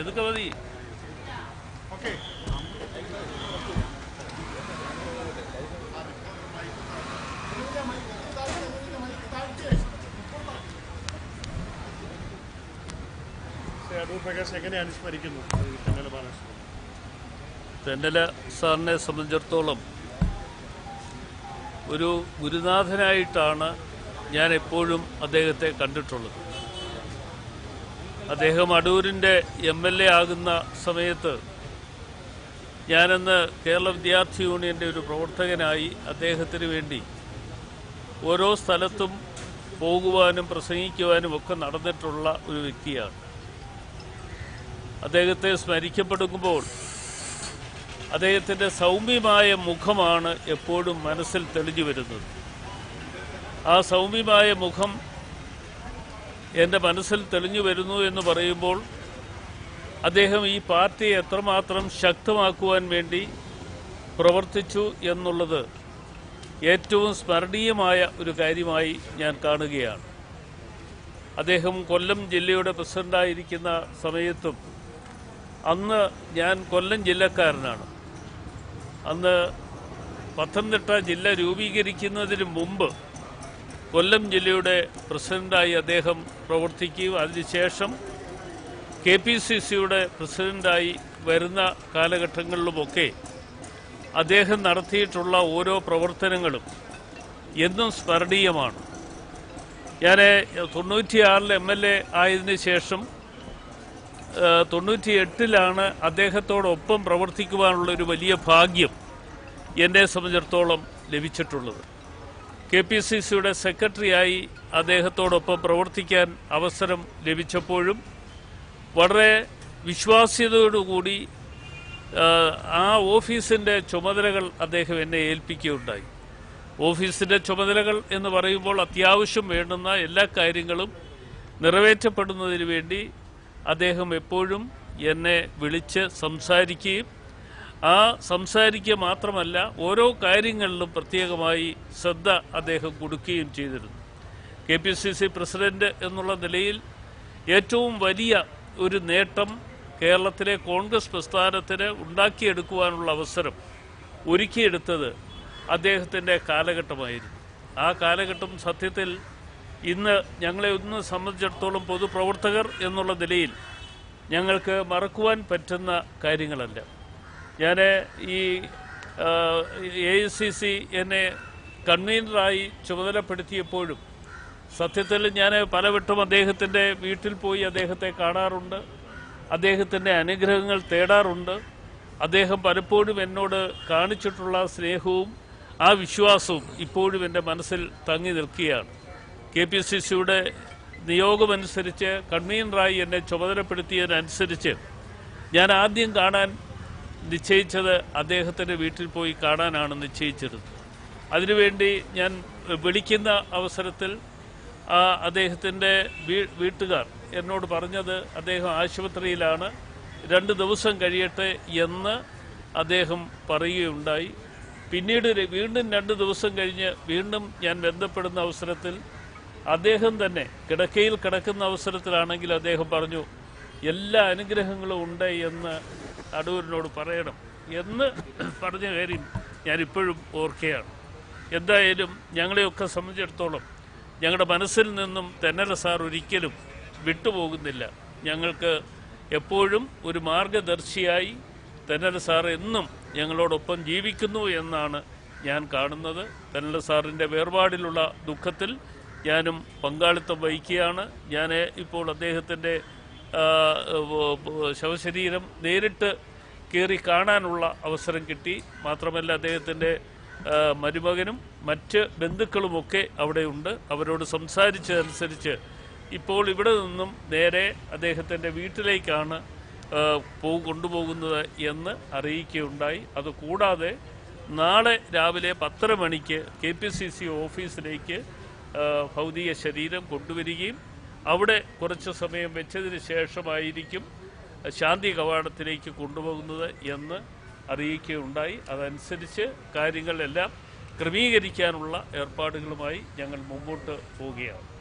ഇതൊക്കെ മതി. തെന്നല സാറിനെ സംബന്ധിച്ചിടത്തോളം ഒരു ഗുരുനാഥനായിട്ടാണ് ഞാൻ എപ്പോഴും അദ്ദേഹത്തെ കണ്ടിട്ടുള്ളത്. അദ്ദേഹം അടൂരിന്റെ എം എൽ എ ആകുന്ന സമയത്ത് ഞാനന്ന് കേരള വിദ്യാർത്ഥി യൂണിയന്റെ ഒരു പ്രവർത്തകനായി അദ്ദേഹത്തിന് വേണ്ടി ഓരോ സ്ഥലത്തും പോകുവാനും പ്രസംഗിക്കുവാനും ഒക്കെ നടന്നിട്ടുള്ള ഒരു വ്യക്തിയാണ്. അദ്ദേഹത്തെ സ്മരിക്കപ്പെടുമ്പോൾ അദ്ദേഹത്തിന്റെ സൗമ്യമായ മുഖമാണ് എപ്പോഴും മനസ്സിൽ തെളിഞ്ഞു വരുന്നത്. ആ സൗമ്യമായ മുഖം എന്റെ മനസ്സിൽ തെളിഞ്ഞു വരുന്നു എന്ന് പറയുമ്പോൾ അദ്ദേഹം ഈ പാർട്ടിയെ എത്രമാത്രം ശക്തമാക്കുവാൻ വേണ്ടി പ്രവർത്തിച്ചു എന്നുള്ളത് ഏറ്റവും സ്മരണീയമായ ഒരു കാര്യമായി ഞാൻ കാണുകയാണ്. അദ്ദേഹം കൊല്ലം ജില്ലയുടെ പ്രസിഡന്റായിരിക്കുന്ന സമയത്തും അന്ന് ഞാൻ കൊല്ലം ജില്ലക്കാരനാണ്. അന്ന് പത്തനംതിട്ട ജില്ല രൂപീകരിക്കുന്നതിന് മുമ്പ് കൊല്ലം ജില്ലയുടെ പ്രസിഡന്റായി അദ്ദേഹം പ്രവർത്തിക്കുകയും അതിനുശേഷം കെ പി സി സിയുടെ പ്രസിഡന്റായി വരുന്ന കാലഘട്ടങ്ങളിലുമൊക്കെ അദ്ദേഹം നടത്തിയിട്ടുള്ള ഓരോ പ്രവർത്തനങ്ങളും എന്നും സ്മരണീയമാണ്. ഞാൻ തൊണ്ണൂറ്റിയാറിൽ എം എൽ എ ആയതിനു ശേഷം തൊണ്ണൂറ്റി എട്ടിലാണ് അദ്ദേഹത്തോടൊപ്പം പ്രവർത്തിക്കുവാനുള്ള ഒരു വലിയ ഭാഗ്യം എന്നെ സംബന്ധിച്ചിടത്തോളം ലഭിച്ചിട്ടുള്ളത്. കെ പി സി സിയുടെ സെക്രട്ടറിയായി അദ്ദേഹത്തോടൊപ്പം പ്രവർത്തിക്കാൻ അവസരം ലഭിച്ചപ്പോഴും വളരെ വിശ്വാസ്യതയോടുകൂടി ആ, ഓഫീസിന്റെ ചുമതലകൾ അദ്ദേഹം എന്നെ ഏൽപ്പിക്കുകയുണ്ടായി. ഓഫീസിന്റെ ചുമതലകൾ എന്ന് പറയുമ്പോൾ അത്യാവശ്യം വേണ്ടുന്ന എല്ലാ കാര്യങ്ങളും നിറവേറ്റപ്പെടുന്നതിന് വേണ്ടി അദ്ദേഹം എപ്പോഴും എന്നെ വിളിച്ച് സംസാരിക്കുകയും ആ സംസാരിക്കുക മാത്രമല്ല ഓരോ കാര്യങ്ങളിലും പ്രത്യേകമായി ശ്രദ്ധ അദ്ദേഹം കൊടുക്കുകയും ചെയ്തിരുന്നു. K P C C president എന്നുള്ള നിലയിൽ ഏറ്റവും വലിയ ഒരു നേട്ടം കേരളത്തിലെ കോൺഗ്രസ് പ്രസ്ഥാനത്തിന് ഉണ്ടാക്കിയെടുക്കുവാനുള്ള അവസരം ഒരുക്കിയെടുത്തത് അദ്ദേഹത്തിന്റെ കാലഘട്ടമായിരുന്നു. ആ കാലഘട്ടം സത്യത്തിൽ ഇന്ന് ഞങ്ങളെ ഒന്ന് സംബന്ധിച്ചിടത്തോളം പൊതുപ്രവർത്തകർ എന്നുള്ള നിലയിൽ ഞങ്ങൾക്ക് മറക്കുവാൻ പറ്റുന്ന കാര്യങ്ങളല്ല. ഞാൻ ഈ എ ഐ സി സി എന്നെ കൺവീനറായി ചുമതലപ്പെടുത്തിയപ്പോഴും സത്യത്തിൽ ഞാൻ പലവട്ടം അദ്ദേഹത്തിന്റെ വീട്ടിൽ പോയി അദ്ദേഹത്തെ കാണാറുണ്ട്. അദ്ദേഹത്തിന്റെ അനുഗ്രഹങ്ങൾ തേടാറുണ്ട്. അദ്ദേഹം പലപ്പോഴും എന്നോട് കാണിച്ചിട്ടുള്ള സ്നേഹവും ആ വിശ്വാസവും ഇപ്പോഴും എന്റെ മനസ്സിൽ തങ്ങി നിൽക്കുകയാണ്. കെ പി സി സിയുടെ നിയോഗമനുസരിച്ച് കൺവീനറായി എന്നെ ചുമതലപ്പെടുത്തിയതിനനുസരിച്ച് ഞാൻ ആദ്യം കാണാൻ നിശ്ചയിച്ചത് അദ്ദേഹത്തിന്റെ വീട്ടിൽ പോയി കാണാനാണ് നിശ്ചയിച്ചിരുന്നത് അതിനുവേണ്ടി ഞാൻ വിളിക്കുന്ന അവസരത്തിൽ അദ്ദേഹത്തിന്റെ വീട്ടുകാർ എന്നോട് പറഞ്ഞത് അദ്ദേഹം ആശുപത്രിയിലാണ് രണ്ട് ദിവസം കഴിയട്ടെ എന്ന് അദ്ദേഹം പറയുകയുണ്ടായി. പിന്നീട് വീണ്ടും രണ്ട് ദിവസം കഴിഞ്ഞ് വീണ്ടും ഞാൻ ബന്ധപ്പെടുന്ന അവസരത്തിൽ അദ്ദേഹം തന്നെ കിടക്കയിൽ കിടക്കുന്ന അവസരത്തിലാണെങ്കിൽ അദ്ദേഹം പറഞ്ഞു എല്ലാ അനുഗ്രഹങ്ങളും ഉണ്ട് എന്ന് അടൂരിനോട് പറയണം എന്ന് പറഞ്ഞ കാര്യം ഞാനിപ്പോഴും ഓർക്കുകയാണ്. എന്തായാലും ഞങ്ങളെയൊക്കെ സംബന്ധിച്ചിടത്തോളം ഞങ്ങളുടെ മനസ്സിൽ നിന്നും തെന്നല സാർ ഒരിക്കലും വിട്ടുപോകുന്നില്ല. ഞങ്ങൾക്ക് എപ്പോഴും ഒരു മാർഗദർശിയായി തെന്നല സാർ എന്നും ഞങ്ങളോടൊപ്പം ജീവിക്കുന്നു എന്നാണ് ഞാൻ കാണുന്നത്. തെന്നല സാറിന്റെ വേർപാടിലുള്ള ദുഃഖത്തിൽ ഞാനും പങ്കാളിത്തം വഹിക്കുകയാണ്. ഞാൻ ഇപ്പോൾ അദ്ദേഹത്തിന്റെ ശവശരീരം നേരിട്ട് കയറി കാണാനുള്ള അവസരം കിട്ടി. മാത്രമല്ല അദ്ദേഹത്തിന്റെ മരുമകനും മറ്റ് ബന്ധുക്കളുമൊക്കെ അവിടെയുണ്ട്. അവരോട് സംസാരിച്ചതനുസരിച്ച് ഇപ്പോൾ ഇവിടെ നിന്നും നേരെ അദ്ദേഹത്തിന്റെ വീട്ടിലേക്കാണ് പോ കൊണ്ടുപോകുന്നത് എന്ന് അറിയിക്കുകയുണ്ടായി. അതുകൂടാതെ നാളെ രാവിലെ പത്തര മണിക്ക് കെ പി സി സി ഓഫീസിലേക്ക് ഭൗതിക ശരീരം കൊണ്ടുവരികയും അവിടെ കുറച്ച് സമയം വെച്ചതിന് ശേഷമായിരിക്കും ശാന്തി കവാടത്തിലേക്ക് കൊണ്ടുപോകുന്നത് എന്ന് അറിയിക്കുകയുണ്ടായി. അതനുസരിച്ച് കാര്യങ്ങളെല്ലാം ക്രമീകരിക്കാനുള്ള ഏർപ്പാടുകളുമായി ഞങ്ങൾ മുമ്പോട്ട് പോവുകയാണ്.